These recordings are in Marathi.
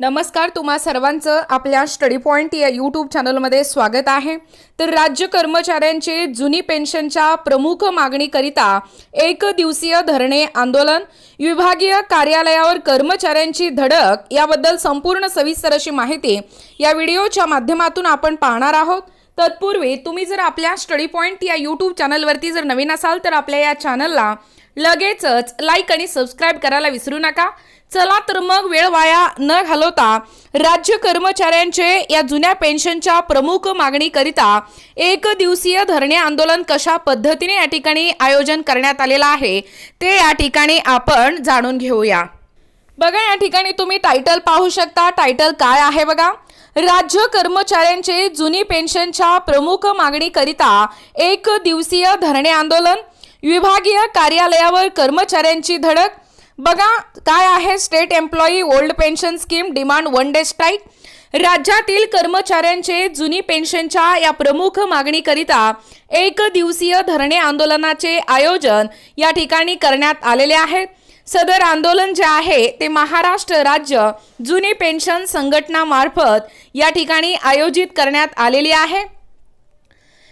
नमस्कार तुम्हा सर्वांचं आपल्या स्टडी पॉईंट या यूट्यूब चॅनलमध्ये स्वागत आहे. तर राज्य कर्मचाऱ्यांचे जुनी पेन्शनच्या प्रमुख मागणीकरिता एक दिवसीय धरणे आंदोलन विभागीय कार्यालयावर कर्मचाऱ्यांची धडक याबद्दल संपूर्ण सविस्तर अशी माहिती या व्हिडिओच्या माध्यमातून आपण पाहणार आहोत. तत्पूर्वी तुम्ही जर आपल्या स्टडी पॉईंट या यूट्यूब चॅनलवरती जर नवीन असाल तर आपल्या या चॅनलला लगेचच लाईक आणि सबस्क्राईब करायला विसरू नका. चला तर मग वेळ वाया न घालवता राज्य कर्मचाऱ्यांचे या जुन्या पेन्शनच्या प्रमुख मागणीकरिता एक दिवसीय धरणे आंदोलन कशा पद्धतीने या ठिकाणी आयोजन करण्यात आलेलं आहे ते या ठिकाणी आपण जाणून घेऊया. बघा या ठिकाणी तुम्ही टायटल पाहू शकता. टायटल काय आहे बघा? राज्य कर्मचाऱ्यांचे जुनी पेन्शनच्या प्रमुख मागणीकरिता एक दिवसीय धरणे आंदोलन विभागीय कार्यालयावर कर्मचाऱ्यांची धडक बघा काय आहे state employee old pension scheme demand one day strike राज्यातील कर्मचाऱ्यांचे जुनी पेन्शनच्या या प्रमुख मागणीकरिता एक दिवसीय धरणे आंदोलनाचे आयोजन या ठिकाणी करण्यात आलेले आहे. सदर आंदोलन जे आहे ते महाराष्ट्र राज्य जुनी पेन्शन संघटनामार्फत या ठिकाणी आयोजित करण्यात आलेली आहे.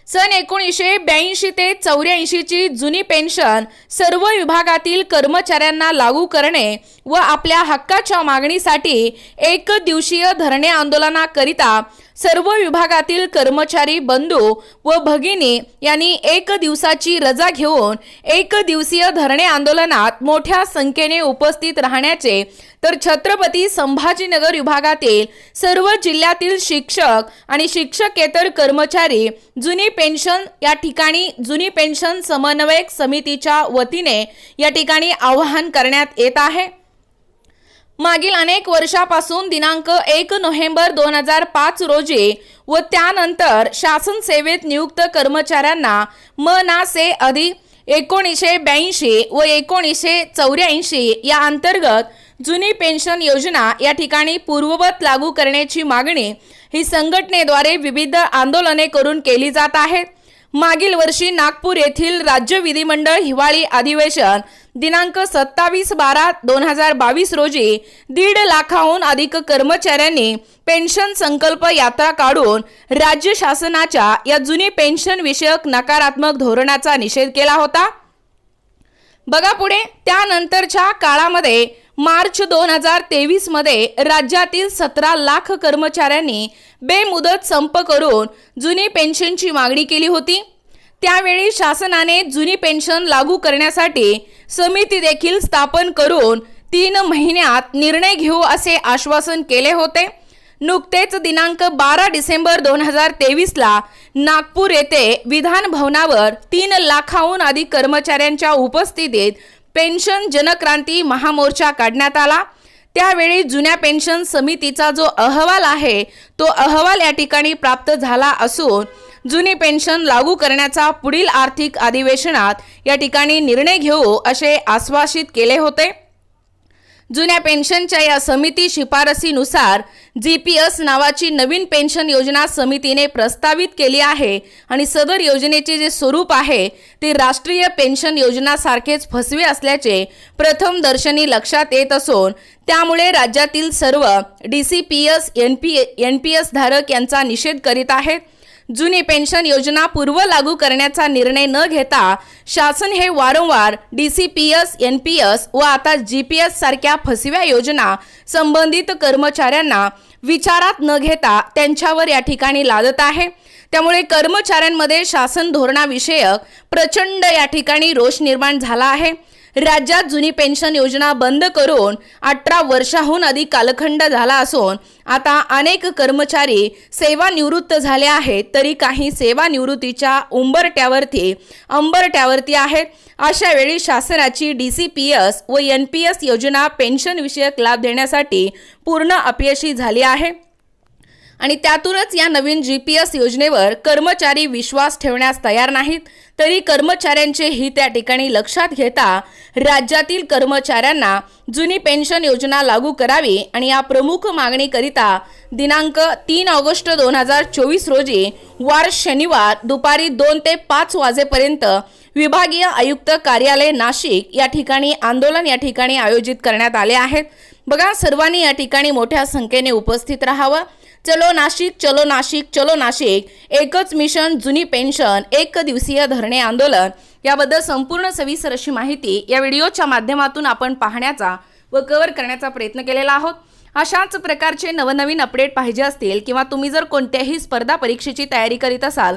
सन एकोणीसशे ब्याऐंशी ते चौऱ्याऐंशीची जुनी पेन्शन सर्व विभागातील कर्मचाऱ्यांना लागू करणे व आपल्या हक्काच्या मागणीसाठी एक दिवसीय धरणे आंदोलनाकरिता सर्व विभागातील कर्मचारी बंधू व भगिनी यांनी एक दिवसाची रजा घेऊन एक दिवसीय धरणे आंदोलनात मोठ्या संख्येने उपस्थित राहण्याचे तर छत्रपती संभाजीनगर विभागातील सर्व जिल्ह्यातील शिक्षक आणि शिक्षकेतर कर्मचारी जुनी पेन्शन या ठिकाणी जुनी पेन्शन समन्वयक समितीच्या वतीने या ठिकाणी आवाहन करण्यात येत आहे. मागील अनेक वर्षापासून दिनांक एक नोव्हेंबर दोन हजार पाच रोजी व त्यानंतर शासन सेवेत नियुक्त कर्मचाऱ्यांना म ना से अधि एकोणीसशे ब्याऐंशी व एकोणीसशे चौऱ्याऐंशी या अंतर्गत जुनी पेन्शन योजना या ठिकाणी पूर्ववत लागू करण्याची मागणी ही संघटनेद्वारे विविध आंदोलने करून केली जात आहेत मागील वर्षी नागपूर येथील राज्य विधिमंडळ हिवाळी अधिवेशन दिनांक सत्तावीस बारा दोन हजार बावीस रोजी दीड लाखाहून अधिक कर्मचाऱ्यांनी पेन्शन संकल्प यात्रा काढून राज्य शासनाच्या या जुनी पेन्शन विषयक नकारात्मक धोरणाचा निषेध केला होता. बघा पुढे त्यानंतरच्या काळामध्ये मार्च दोन हजार तेवीसमध्ये राज्यातील सतरा लाख कर्मचाऱ्यांनी बेमुदत संप करून जुनी पेन्शनची मागणी केली होती. त्यावेळी शासनाने जुनी पेन्शन लागू करण्यासाठी समिती देखील स्थापन करून तीन महिन्यात निर्णय घेऊ असे आश्वासन केले होते. नुकतेच दिनांक बारा डिसेंबर दोन हजार तेवीसला नागपूर येथे विधान भवनावर तीन लाखाहून अधिक कर्मचाऱ्यांच्या उपस्थितीत पेन्शन जनक्रांती महामोर्चा काढण्यात आला. त्यावेळी जुन्या पेन्शन समितीचा जो अहवाल आहे तो अहवाल या ठिकाणी प्राप्त झाला असून जुनी पेन्शन लागू करण्याचा पुढील आर्थिक अधिवेशनात या ठिकाणी निर्णय घेऊ असे आश्वासित केले होते. जुन्या पेन्शनच्या या समिती शिफारसीनुसार जी पी एस नावाची नवीन पेन्शन योजना समितीने प्रस्तावित केली आहे आणि सदर योजनेचे जे स्वरूप आहे ते राष्ट्रीय पेन्शन योजनासारखेच फसवे असल्याचे प्रथम दर्शनी लक्षात येत असून त्यामुळे राज्यातील सर्व D C P S N P N P S धारक यांचा निषेध करीत आहेत. जुनी पेन्शन योजना पूर्व लागू करण्याचा निर्णय न घेता शासन हे वारंवार D C P S N P S व आता जी पी एस सारख्या फसव्या योजना संबंधित कर्मचाऱ्यांना विचारात न घेता त्यांच्यावर या ठिकाणी लादत आहे. त्यामुळे कर्मचाऱ्यांमध्ये शासन धोरणाविषयक प्रचंड या ठिकाणी रोष निर्माण झाला आहे. राज्यात जुनी पेन्शन योजना बंद करून अठरा वर्षाहून अधिक कालखंड झाला असून आता अनेक कर्मचारी सेवानिवृत्त झाले आहेत तरी काही सेवानिवृत्तीच्या उंबरट्यावरती अंबरट्यावरती आहेत. अशा वेळी शासनाची डी सी पी एस व एन पी एस योजना पेन्शनविषयक लाभ देण्यासाठी पूर्ण अपयशी झाली आहे. आणि त्यातूनच या नवीन जी पी एस योजनेवर कर्मचारी विश्वास ठेवण्यास तयार नाहीत तरी कर्मचाऱ्यांचे ही त्या ठिकाणी लक्षात घेता राज्यातील कर्मचाऱ्यांना जुनी पेन्शन योजना लागू करावी आणि या प्रमुख मागणीकरिता दिनांक तीन ऑगस्ट दोन हजार चोवीस रोजी वार शनिवार दुपारी दोन ते पाच वाजेपर्यंत विभागीय आयुक्त कार्यालय नाशिक या ठिकाणी आंदोलन या ठिकाणी आयोजित करण्यात आले आहेत. बघा सर्वांनी या ठिकाणी मोठ्या संख्येने उपस्थित राहावं. चलो नाशिक चलो नाशिक चलो नाशिक. एकच मिशन जुनी पेन्शन एक दिवसीय धरणे आंदोलन. याबद्दल संपूर्ण सविस्तर अशी माहिती या व्हिडिओच्या माध्यमातून आपण पाहण्याचा व कव्हर करण्याचा प्रयत्न केलेला आहोत. अशाच प्रकारचे नवनवीन अपडेट पाहिजे असतील किंवा तुम्ही जर कोणत्याही स्पर्धा परीक्षेची तयारी करीत असाल